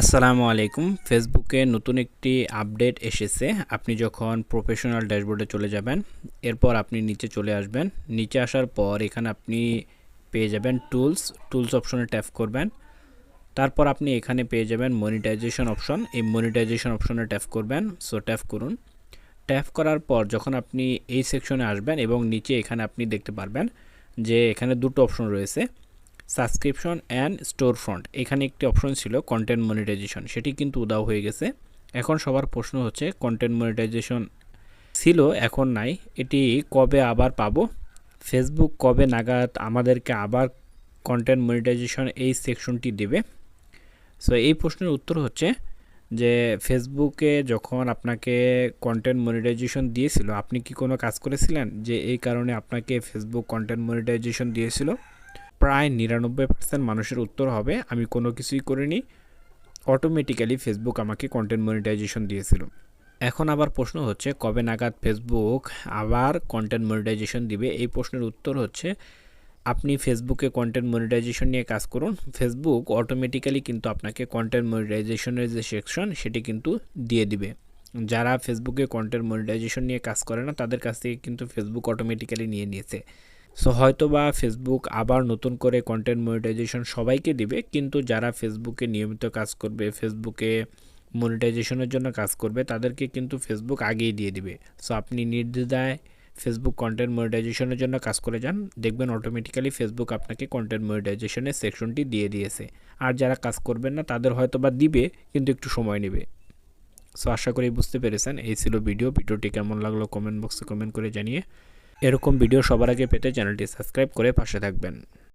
আসসালামু আলাইকুম। ফেসবুকে নতুন একটি আপডেট এসেছে। আপনি যখন প্রফেশনাল ড্যাশবোর্ডে চলে যাবেন, এরপর আপনি নিচে চলে আসবেন। নিচে আসার পর এখানে আপনি পেয়ে যাবেন টুলস। টুলস অপশনে ট্যাপ করবেন। তারপর আপনি এখানে পেয়ে যাবেন মনিটাইজেশন অপশন। এই মনিটাইজেশন অপশনে ট্যাপ করবেন। সো ট্যাপ করুন। ট্যাপ করার পর যখন আপনি এই সেকশনে আসবেন এবং নিচে এখানে আপনি দেখতে পারবেন যে এখানে দুটো অপশন রয়েছে। সাবস্ক্রিপশন অ্যান্ড স্টোর ফ্রন্ট এখানে একটি অপশন ছিল কন্টেন্ট মনিটাইজেশন সেটি কিন্তু উদাও হয়ে গেছে। এখন সবার প্রশ্ন হচ্ছে কন্টেন্ট মনিটাইজেশন ছিল, এখন নাই। এটি কবে আবার পাবো? ফেসবুক কবে নাগাদ আমাদেরকে আবার কন্টেন্ট মনিটাইজেশন এই সেকশনটি দেবে? সো এই প্রশ্নের উত্তর হচ্ছে যে ফেসবুকে যখন আপনাকে কন্টেন্ট মনিটাইজেশন দিয়েছিল, আপনি কি কোনো কাজ করেছিলেন? যে, এই কারণে আপনাকে ফেসবুক কন্টেন্ট মনিটাইজেশন দিয়েছিল? প্রায় নিরানব্বই পার্সেন্ট মানুষের উত্তর হবে, আমি কোনো কিছুই করিনি। অটোমেটিক্যালি ফেসবুক আমাকে কন্টেন্ট মনিটাইজেশন দিয়েছিল। এখন আবার প্রশ্ন হচ্ছে, কবে নাগাদ ফেসবুক আবার কন্টেন্ট মনিটাইজেশন দিবে? এই প্রশ্নের উত্তর হচ্ছে, আপনি ফেসবুকে কন্টেন্ট মনিটাইজেশন নিয়ে কাজ করুন। ফেসবুক অটোমেটিক্যালি কিন্তু আপনাকে কন্টেন্ট মনিটাইজেশনের যে সেকশন সেটি কিন্তু দিয়ে দিবে। যারা ফেসবুকে কন্টেন্ট মনিটাইজেশন নিয়ে কাজ করে না, তাদের কাছ থেকে কিন্তু ফেসবুক অটোমেটিক্যালি নিয়ে নিয়েছে। সো হয়তো বা ফেসবুক আবার নতুন করে কন্টেন্ট মনিটাইজেশন সবাইকে দিবে, কিন্তু যারা ফেসবুকে নিয়মিত কাজ করবে ফেসবুকে মনিটাইজেশনের জন্য কাজ করবে, তাদেরকে কিন্তু ফেসবুক আগেই দিয়ে দিবে। সো আপনি নির্দ্বিধায় ফেসবুক কন্টেন্ট মনিটাইজেশনের জন্য কাজ করে যান, দেখবেন অটোমেটিক্যালি ফেসবুক আপনাকে কন্টেন্ট মনিটাইজেশনের সেকশনটি দিয়ে দিয়েছে। আর যারা কাজ করবেন না, তাদের হয়তো বা দিবে, কিন্তু একটু সময় নেবে। সো আশা করি বুঝতে পেরেছেন। এই ছিল ভিডিও। ভিডিওটি কেমন লাগল কমেন্ট বক্সে কমেন্ট করে জানিয়ে। এরকম ভিডিও সবার আগে পেতে চ্যানেলটি সাবস্ক্রাইব করে পাশে থাকবেন।